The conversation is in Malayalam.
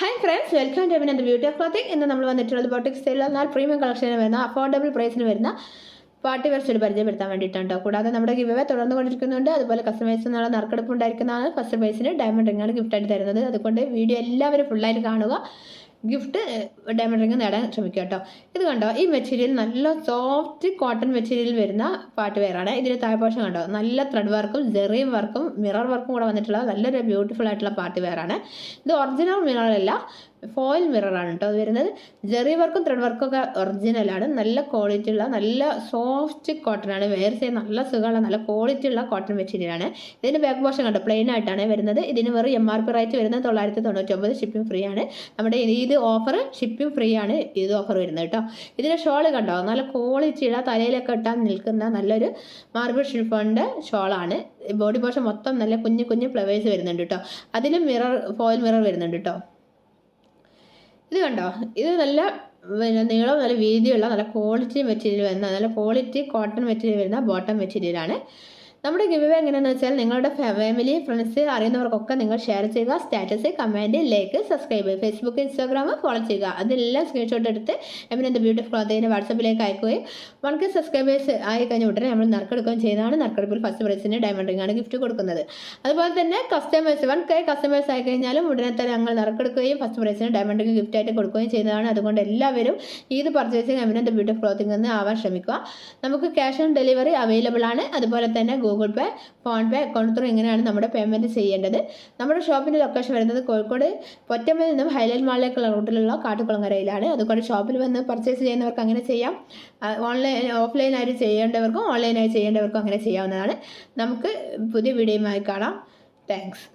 ഹായ് ഫ്രണ്ട്സ് വെൽക്കം ടു എമിനന്റെ ബ്യൂട്ടി ഓഫ് ക്ലോത്തിങ് ഇന്ന് നമ്മൾ വന്നിട്ടുള്ളത് ബോട്ടിക് സ്റ്റൈലിൽ എന്നാൽ പ്രീമിയം കളക്ഷന് വരുന്ന അഫോർഡബിൾ പ്രൈസിന് വരുന്ന പാർട്ടി വെയർ സ്റ്റൈൽ പരിചയപ്പെടുത്താൻ വേണ്ടിയിട്ടാണ് കൂടാതെ നമ്മുടെ ഗിവ് തുടർന്ന് കൊണ്ടിരിക്കുന്നുണ്ട് അതുപോലെ കസ്റ്റമൈസ് എന്നുള്ള നറുക്കെടുപ്പ് ഉണ്ടായിരിക്കുന്നതാണ്. ഫസ്റ്റ് പ്രൈസിന് ഡയമണ്ട് റിങ്ങാണ് ഗിഫ്റ്റായിട്ട് തരുന്നത്. അതുകൊണ്ട് വീഡിയോ എല്ലാവരും ഫുള്ളായിട്ട് കാണുക. ഗിഫ്റ്റ് ഡയമണ്ട് റിങ് നേടാൻ ശ്രമിക്കുക കേട്ടോ. ഇത് കണ്ടോ ഈ മെറ്റീരിയൽ നല്ല സോഫ്റ്റ് കോട്ടൺ മെറ്റീരിയൽ വരുന്ന പാട്ട് വെയറാണ് ഇതിന് താഴ്പോഷം കണ്ടോ നല്ല ത്രെഡ് വർക്കും ജെറി വർക്കും മിറർ വർക്കും കൂടെ വന്നിട്ടുള്ള നല്ലൊരു ബ്യൂട്ടിഫുൾ ആയിട്ടുള്ള പാട്ട് വെയറാണ് ഇത് ഒറിജിനൽ മിറർ അല്ല ഫോയിൽ മിററാണ് കേട്ടോ അത് വരുന്നത്. ജെറി വർക്കും ത്രെഡ് വർക്കും ഒക്കെ ഒറിജിനലാണ് നല്ല ക്വാളിറ്റി ഉള്ള നല്ല സോഫ്റ്റ് കോട്ടൺ ആണ്. വെയർ ചെയ്യാൻ നല്ല സുഖമുള്ള നല്ല ക്വാളിറ്റി ഉള്ള കോട്ടൺ മെറ്റീരിയൽ ആണ്. ഇതിന് ബാക്ക് പോർഷൻ കണ്ടോ? പ്ലെയിൻ ആയിട്ടാണ് വരുന്നത്. ഇതിന് വെറും എം ആർ പി റേറ്റ് വരുന്നത് തൊള്ളായിരത്തി തൊണ്ണൂറ്റൊമ്പത് ഷിപ്പിംഗ് ഫ്രീ ആണ്. നമ്മുടെ ഇത് ഓഫർ ഷിപ്പിംഗ് ഫ്രീ ആണ് ഇത് ഓഫർ വരുന്നത് കേട്ടോ ഇതിന്റെ ഷോൾ കണ്ടോ? നല്ല ക്വാളിറ്റിയുള്ള തലയിലൊക്കെ ഇട്ടാൽ നിൽക്കുന്ന നല്ലൊരു മാർബിൾ ഷിഫോണിന്റെ ഷോളാണ് ബോഡി പോർഷൻ മൊത്തം നല്ല കുഞ്ഞു കുഞ്ഞു ഫ്ലവേഴ്സ് വരുന്നുണ്ട് കേട്ടോ അതിലും മിറർ ഫോയിൽ മിറർ വരുന്നുണ്ട് കേട്ടോ ഇത് കണ്ടോ? ഇത് നല്ല പിന്നെ നീളം നല്ല വീതിയുള്ള നല്ല ക്വാളിറ്റി മെറ്റീരിയൽ വരുന്ന നല്ല ക്വാളിറ്റി കോട്ടൺ മെറ്റീരിയൽ വരുന്ന ബോട്ടം മെറ്റീരിയലാണ് നമ്മുടെ ഗിവ് എങ്ങനെയാണെന്ന് വെച്ചാൽ നിങ്ങളുടെ ഫാമിലി ഫ്രണ്ട്സ് അറിയുന്നവർക്കൊക്കെ നിങ്ങൾ ഷെയർ ചെയ്യുക status comment like subscribe Facebook Instagram follow ചെയ്യുക. അതെല്ലാം സ്ക്രീൻഷോട്ട് എടുത്ത് എമിനെന്ത് ബ്യൂട്ടിഫുൾ ക്ലോത്തിന്റെ വാട്സപ്പിലേക്ക് അയക്കുകയും വൺ കെ സബ്സ്ക്രൈബേഴ്സ് ആയി കഴിഞ്ഞ ഉടനെ നമ്മൾ നറുക്കെടുക്കുകയും ചെയ്യുന്നതാണ് നറുക്കെടുപ്പിൽ ഫസ്റ്റ് പ്രൈസിന് ഡയമണ്ട് റിംഗ് ആണ് ഗിഫ്റ്റ് കൊടുക്കുന്നത്. അതുപോലെ തന്നെ കസ്റ്റമേഴ്സ് വൺ കെ കസ്റ്റമേഴ്സ് ആയി കഴിഞ്ഞാലും ഉടനെ തന്നെ ഞങ്ങൾ നറുക്കെടുക്കുകയും ഫസ്റ്റ് പ്രൈസിന് ഡയമണ്ട് റിംഗ് ഗിഫ്റ്റ് ആയിട്ട് കൊടുക്കുകയും ചെയ്യുന്നതാണ്. അതുകൊണ്ട് എല്ലാവരും ഇത് പർച്ചേസിങ് എമിനെന്ത് ബ്യൂട്ടിഫുൾ ക്ലോത്തിങ് എന്ന് ആവാൻ ശ്രമിക്കുക. നമുക്ക് ക്യാഷ് ഓൺ ഡെലിവറി അവൈലബിൾ ആണ്. അതുപോലെ തന്നെ Google Pay PhonePe account through ഇങ്ങനെയാണ് നമ്മുടെ പേയ്മെന്റ് ചെയ്യേണ്ടത്. നമ്മുടെ ഷോപ്പിന്റെ ലൊക്കേഷൻ വരുന്നത് കോഴിക്കോട് പൊറ്റമ്മയിൽ നിന്നും ഹൈലൈറ്റ് മാളിലേക്കുള്ള റൂട്ടിലുള്ള കാട്ടുകുളങ്ങരയിലാണ്. അതുകൊണ്ട് ഷോപ്പിൽ വന്ന് പർച്ചേസ് ചെയ്യുന്നവർക്ക് അങ്ങനെ ചെയ്യാം. ഓൺലൈൻ ഓഫ്ലൈനായിട്ട് ചെയ്യേണ്ടവർക്കും ഓൺലൈനായി ചെയ്യേണ്ടവർക്കും അങ്ങനെ ചെയ്യാവുന്നതാണ്. നമുക്ക് പുതിയ വീഡിയോയുമായി കാണാം. താങ്ക്സ്